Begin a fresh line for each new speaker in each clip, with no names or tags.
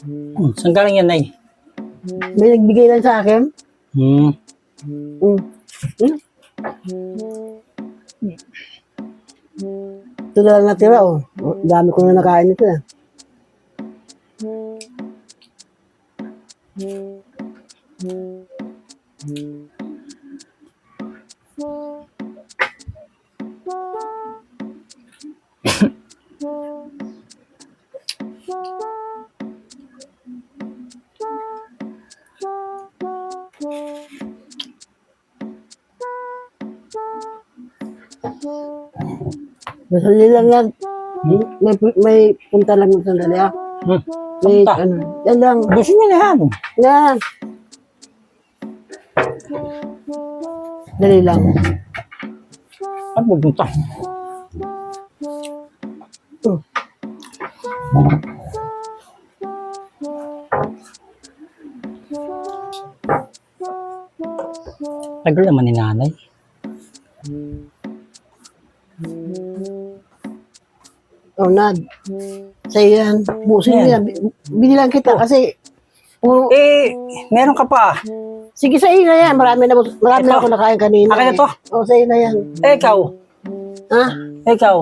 Hmm, saan galing yan, Nay?
May nagbigay lang sa akin.
Hmm.
Mm. Mm. Ito na lang natira, oh. Oh, Dami ko na nakain nito, eh. Masali lang yan. May, may punta lang ng sandali, ah.
Hmm.
May,
Punta?
ano, yan lang.
Gusto niyo na yan.
Yan. Dali lang.
Ano pupunta?
Oh.
Tagal naman ni nanay.
Oh, Nad. Sa'yo yan. Busin mo yan. Bi- Binilang kita kasi puro,
Eh, meron ka pa.
sige sa'yo na yan. Marami na, marami na
Ito.
ako nakain kanina.
Akin na to.
Oh, sa'yo na yan.
Eh, ikaw.
Ha?
Ikaw.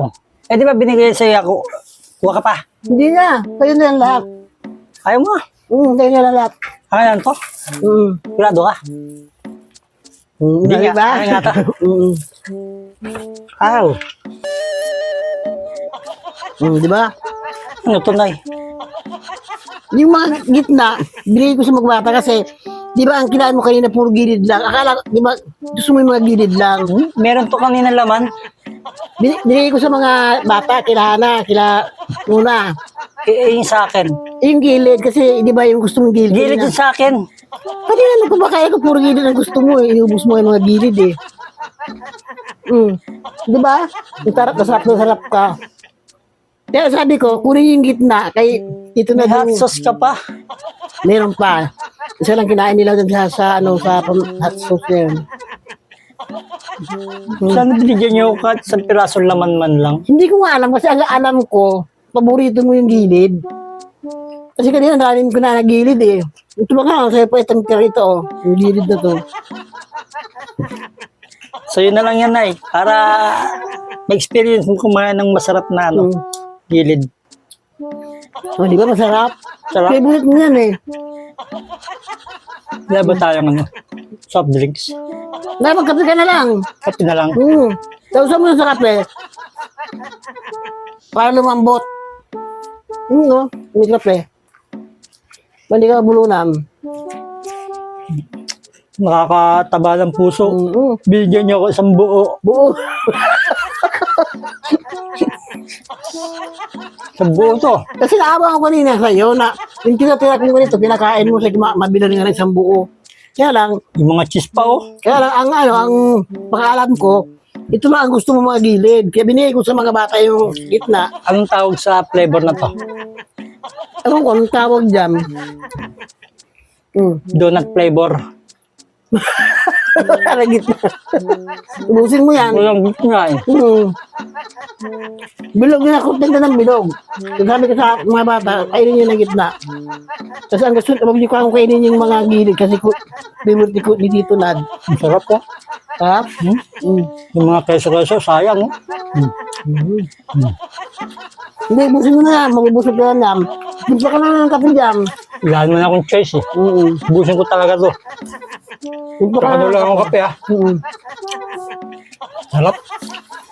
Eh, di ba binigay sa'yo ako? Kuha ka pa.
Hindi na. Sa'yo na yan lahat.
Ayaw mo.
Mm, sa'yo na lahat.
Akin na to.
Mm.
Sigurado ka.
Mm,
Hindi
di
nga.
ba?
Akin nga to.
Mm. Mm, di ba?
Ano to, Nay?
Yung mga gitna, binigay ko sa magbata kasi, di ba ang kinain mo kanina puro gilid lang. Akala, di ba, gusto mo yung mga gilid lang.
Hmm? Meron to kanina laman.
Bin- Binigay ko sa mga bata, kila Hana, kila Luna.
Eh, eh, yung sa akin.
Yung gilid, kasi di ba yung gusto mong gilid?
Gilid yung sa akin.
Pati na lang kumakain ko, puro gilid ang gusto mo eh. Iubos mo yung mga gilid eh. Mm. Di ba? Ang sarap na sarap na sarap ka. Kaya sabi ko, kunin yung gitna, kay ito na
May hot sauce ka pa.
Meron pa. Isa lang kinain nila dun sa, sa ano, sa pam- hot sauce na yun.
Sana binigyan niyo ako kahit sa piraso laman man lang.
Hindi ko nga alam kasi ang alam ko, paborito mo yung gilid. Kasi kanina naranin ko na na gilid eh. Ito ba nga, sa'yo pa itong tira ito oh. Yung gilid na to.
Sa'yo na lang yan, Nay. Para ma-experience mo kumain ng masarap na ano,
Mm.
Gilid.
Oh, di ba masarap?
Sarap.
Favorite mo yan eh.
Wala ba tayong ano, soft drinks?
Dapat kape ka na lang.
Kape na lang.
Hmm. Tausan mo sa kape. Para lumambot. Hmm, no? May kape. Hindi ka bulunan.
Nakakataba ng puso.
Mm-hmm.
Bigyan niyo ako isang buo.
Buo.
Isang buo to.
Kasi naawa ko kanina sa'yo na yung tinatira ko ganito, pinakain mo sa ma mabila nga ng isang buo. Kaya lang,
Yung mga cheese pa, oh.
kaya lang, ang ano, ang pakaalam ko, ito na ang gusto mo mga gilid. Kaya binigay ko sa mga bata yung gitna.
Anong tawag sa flavor na to?
Ewan ko, anong tawag dyan? Hmm.
Donut flavor.
Para gitna. Ubusin mo yan.
Walang gitna eh.
Hmm. Bilog na ako, ganda ng bilog. Sabi ko sa mga bata, kainin nyo ng gitna. Kasi ang gusto, huwag nyo kang kainin yung mga gilid kasi ko, favorite ko ni Tito Nad.
Ang sarap po.
Ha?
Hmm?
Hmm.
Yung mga keso-keso, sayang, oh. Hmm.
Hindi, busin mo na yan. Magbubusog ka na yan. Bigla ka na ng kape dyan.
Wala naman akong choice, eh.
Mm.
Busin ko talaga to.
Bigla ka
Saka
na.
lang akong kape, ah.
Mm.
Sarap.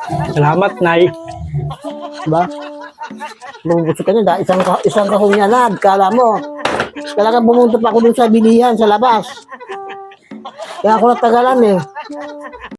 Salamat, Nay.
Diba? Magbubusog ka na. Isang, isang kahon niya na. Kala mo. Talagang pumunta pa ako dun sa bilihan, sa labas. Kaya ako natagalan eh.